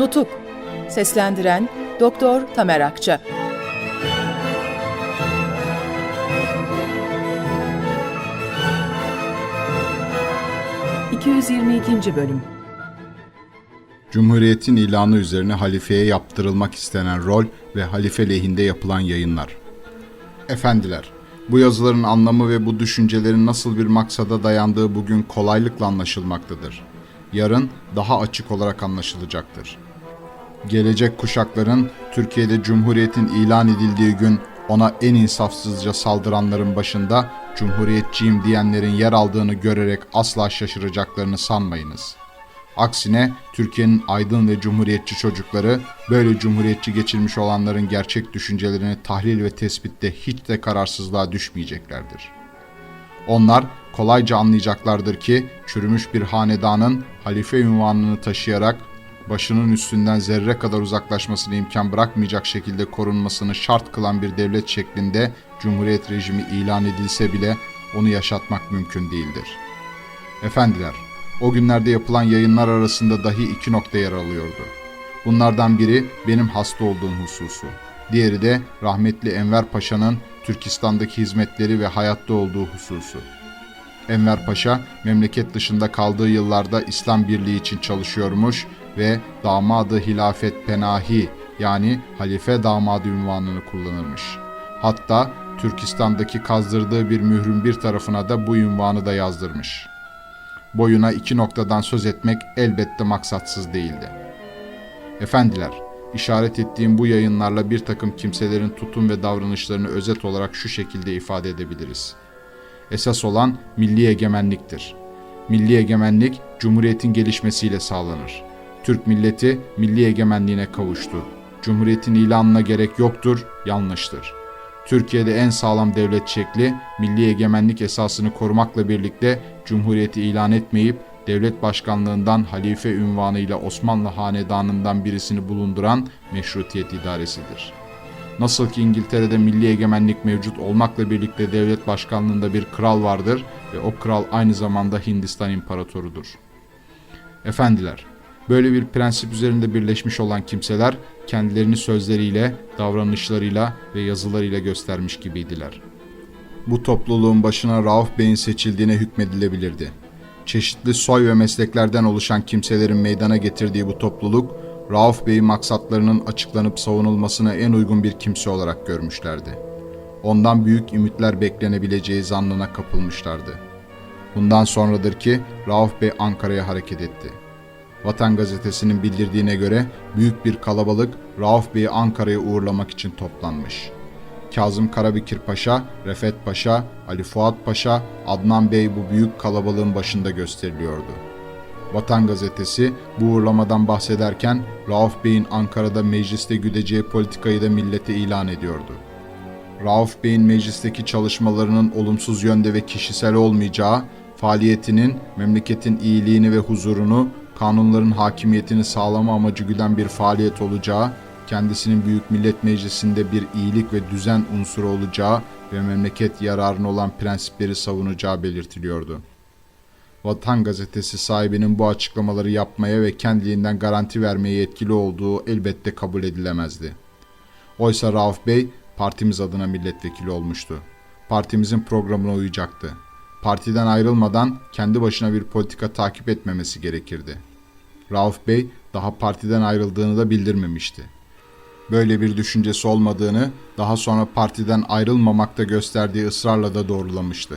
Nutuk Seslendiren Doktor Tamer Akça ...222. Bölüm Cumhuriyetin ilanı üzerine halifeye yaptırılmak istenen rol ve halife lehinde yapılan yayınlar. Efendiler, bu yazıların anlamı ve bu düşüncelerin nasıl bir maksada dayandığı bugün kolaylıkla anlaşılmaktadır. Yarın daha açık olarak anlaşılacaktır. Gelecek kuşakların Türkiye'de Cumhuriyet'in ilan edildiği gün ona en insafsızca saldıranların başında Cumhuriyetçiyim diyenlerin yer aldığını görerek asla şaşıracaklarını sanmayınız.'' Aksine Türkiye'nin aydın ve cumhuriyetçi çocukları böyle cumhuriyetçi geçirmiş olanların gerçek düşüncelerini tahlil ve tespitte hiç de kararsızlığa düşmeyeceklerdir. Onlar kolayca anlayacaklardır ki çürümüş bir hanedanın halife ünvanını taşıyarak başının üstünden zerre kadar uzaklaşmasına imkan bırakmayacak şekilde korunmasını şart kılan bir devlet şeklinde cumhuriyet rejimi ilan edilse bile onu yaşatmak mümkün değildir. Efendiler, o günlerde yapılan yayınlar arasında dahi iki nokta yer alıyordu. Bunlardan biri benim hasta olduğum hususu. Diğeri de rahmetli Enver Paşa'nın Türkistan'daki hizmetleri ve hayatta olduğu hususu. Enver Paşa memleket dışında kaldığı yıllarda İslam Birliği için çalışıyormuş ve damadı hilafet penahi yani halife damadı ünvanını kullanırmış. Hatta Türkistan'daki kazdırdığı bir mührün bir tarafına da bu ünvanı da yazdırmış.'' boyuna iki noktadan söz etmek elbette maksatsız değildi. Efendiler, işaret ettiğim bu yayınlarla bir takım kimselerin tutum ve davranışlarını özet olarak şu şekilde ifade edebiliriz. Esas olan milli egemenliktir. Milli egemenlik, Cumhuriyet'in gelişmesiyle sağlanır. Türk milleti milli egemenliğine kavuştu. Cumhuriyetin ilanına gerek yoktur, yanlıştır.'' Türkiye'de en sağlam devlet şekli milli egemenlik esasını korumakla birlikte cumhuriyeti ilan etmeyip devlet başkanlığından halife ünvanıyla Osmanlı hanedanından birisini bulunduran meşrutiyet idaresidir. Nasıl ki İngiltere'de milli egemenlik mevcut olmakla birlikte devlet başkanlığında bir kral vardır ve o kral aynı zamanda Hindistan imparatorudur. Efendiler, Böyle bir prensip üzerinde birleşmiş olan kimseler kendilerini sözleriyle, davranışlarıyla ve yazılarıyla göstermiş gibiydiler. Bu topluluğun başına Rauf Bey'in seçildiğine hükmedilebilirdi. Çeşitli soy ve mesleklerden oluşan kimselerin meydana getirdiği bu topluluk, Rauf Bey'i maksatlarının açıklanıp savunulmasına en uygun bir kimse olarak görmüşlerdi. Ondan büyük ümitler beklenebileceği zannına kapılmışlardı. Bundan sonradır ki Rauf Bey Ankara'ya hareket etti. Vatan Gazetesi'nin bildirdiğine göre büyük bir kalabalık Rauf Bey'i Ankara'ya uğurlamak için toplanmış. Kazım Karabekir Paşa, Refet Paşa, Ali Fuat Paşa, Adnan Bey bu büyük kalabalığın başında gösteriliyordu. Vatan Gazetesi bu uğurlamadan bahsederken Rauf Bey'in Ankara'da mecliste güdeceği politikayı da millete ilan ediyordu. Rauf Bey'in meclisteki çalışmalarının olumsuz yönde ve kişisel olmayacağı, faaliyetinin memleketin iyiliğini ve huzurunu kanunların hakimiyetini sağlama amacı güden bir faaliyet olacağı, kendisinin Büyük Millet Meclisi'nde bir iyilik ve düzen unsuru olacağı ve memleket yararına olan prensipleri savunacağı belirtiliyordu. Vatan Gazetesi sahibinin bu açıklamaları yapmaya ve kendiliğinden garanti vermeye yetkili olduğu elbette kabul edilemezdi. Oysa Rauf Bey partimiz adına milletvekili olmuştu. Partimizin programına uyacaktı. Partiden ayrılmadan kendi başına bir politika takip etmemesi gerekirdi. Rauf Bey daha partiden ayrıldığını da bildirmemişti. Böyle bir düşüncesi olmadığını daha sonra partiden ayrılmamakta gösterdiği ısrarla da doğrulamıştı.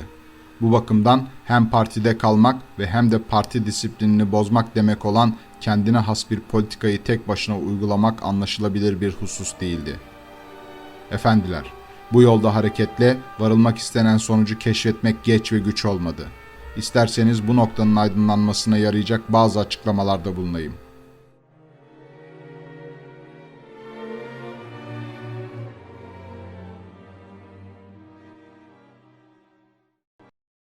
Bu bakımdan hem partide kalmak ve hem de parti disiplinini bozmak demek olan kendine has bir politikayı tek başına uygulamak anlaşılabilir bir husus değildi. Efendiler, bu yolda hareketle varılmak istenen sonucu keşfetmek geç ve güç olmadı.'' İsterseniz bu noktanın aydınlanmasına yarayacak bazı açıklamalarda bulunayım.